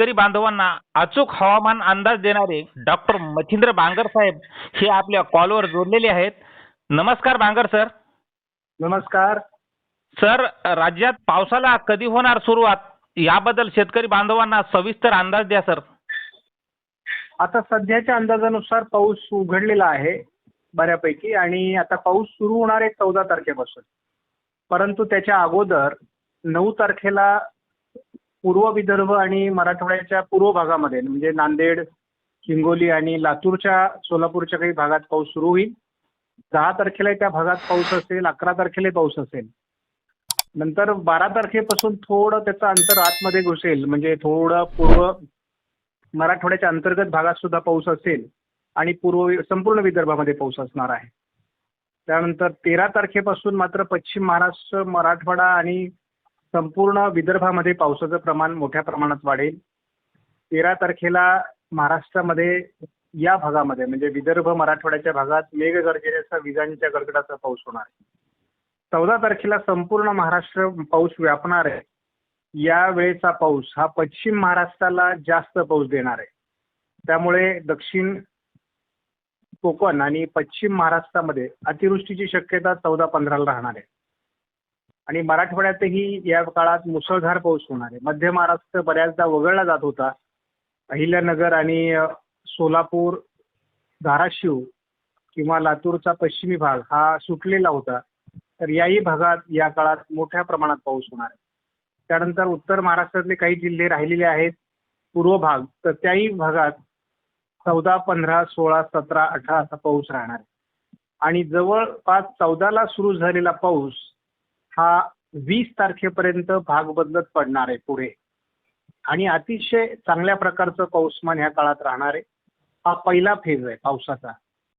शेतकरी बांधवांना अचूक हवामान अंदाज देणारे डॉक्टर मच्छिंद्र बांगर साहेब हे आपल्या कॉलवर जोडलेले आहेत. नमस्कार बांगर सर. नमस्कार. सर राज्यात पावसाला कधी होणार सुरुवात? याबद्दल शेतकरी बांधवांना सविस्तर अंदाज द्या सर. आता सध्याच्या अंदाजानुसार पाऊस उघडलेला आहे बऱ्यापैकी आणि आता पाऊस सुरू होणार आहे चौदा तारखेपासून. परंतु त्याच्या अगोदर नऊ तारखेला पूर्व विदर्भ आणि मराठवाड्याच्या पूर्व भागामध्ये म्हणजे नांदेड हिंगोली आणि लातूरच्या सोलापूरच्या काही भागात पाऊस सुरू होईल. दहा तारखेला त्या भागात पाऊस असेल अकरा तारखेला पाऊस असेल. नंतर बारा तारखेपासून थोडं त्याचं अंतर आतमध्ये घुसेल म्हणजे थोडं पूर्व मराठवाड्याच्या अंतर्गत भागात सुद्धा पाऊस असेल आणि पूर्व संपूर्ण विदर्भामध्ये पाऊस असणार आहे. त्यानंतर तेरा तारखेपासून मात्र पश्चिम महाराष्ट्र मराठवाडा आणि संपूर्ण विदर्भामध्ये पावसाचं प्रमाण मोठ्या प्रमाणात वाढेल. तेरा तारखेला महाराष्ट्रामध्ये या भागामध्ये म्हणजे विदर्भ मराठवाड्याच्या भागात मेघगर्जनेचा विजांच्या गडगडाचा पाऊस होणार आहे. चौदा तारखेला संपूर्ण महाराष्ट्र पाऊस व्यापणार आहे. या वेळेचा पाऊस हा पश्चिम महाराष्ट्राला जास्त पाऊस देणार आहे. त्यामुळे दक्षिण कोकण आणि पश्चिम महाराष्ट्रामध्ये अतिवृष्टीची शक्यता चौदा पंधराला राहणार आहे. आणि मराठवाड्यातही या काळात मुसळधार पाऊस होणार आहे. मध्य महाराष्ट्र बऱ्याचदा वगळला जात होता. अहिल्यानगर आणि सोलापूर धाराशिव किंवा लातूरचा पश्चिमी भाग हा सुटलेला होता. तर याही भागात या काळात मोठ्या प्रमाणात पाऊस होणार आहे. त्यानंतर उत्तर महाराष्ट्रातले काही जिल्हे राहिलेले आहेत. पूर्व भाग तर त्याही भागात चौदा पंधरा सोळा सतरा अठरा असा पाऊस राहणार आहे. आणि जवळपास चौदाला सुरू झालेला पाऊस हा वीस तारखेपर्यंत भाग बदलत पडणार आहे पुढे. आणि अतिशय चांगल्या प्रकारचं पाऊसमान ह्या काळात राहणार आहे. हा पहिला फेज आहे पावसाचा.